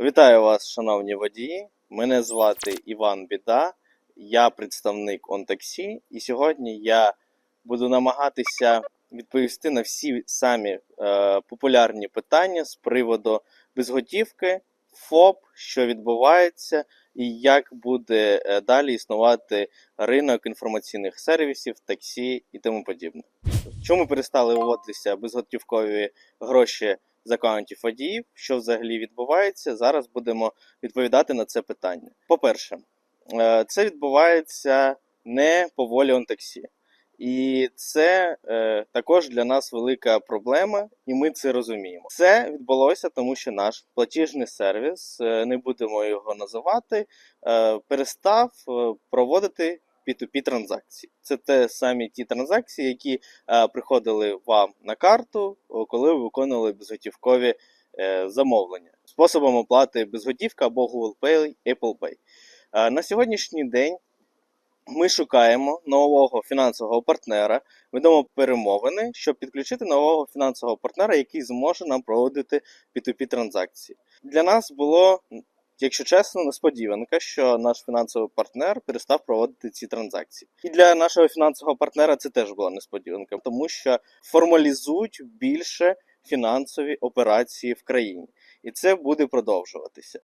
Вітаю вас, шановні водії. Мене звати Іван Біда, я представник OnTaxi, і сьогодні я буду намагатися відповісти на всі самі е, популярні питання з приводу безготівки, ФОП, що відбувається, і як буде е, далі існувати ринок інформаційних сервісів, таксі і тому подібне. Чому перестали виводитися безготівкові гроші з аккаунтів водіїв? Що взагалі відбувається? Зараз будемо відповідати на це питання. По-перше, е, це відбувається не по волі OnTaxi. І це е, також для нас велика проблема, і ми це розуміємо. Це відбулося, тому що наш платіжний сервіс, е, не будемо його називати, е, перестав е, проводити P2P транзакції. Це те самі ті транзакції, які е, приходили вам на карту, коли ви виконували безготівкові е, замовлення способом оплати безготівка або Google Pay, Apple Pay. Е, на сьогоднішній день ми шукаємо нового фінансового партнера, ведемо перемовини, щоб підключити нового фінансового партнера, який зможе нам проводити P2P транзакції. Для нас було, якщо чесно, несподіванка, що наш фінансовий партнер перестав проводити ці транзакції. І для нашого фінансового партнера це теж була несподіванка, тому що формалізують більше фінансові операції в країні. І це буде продовжуватися.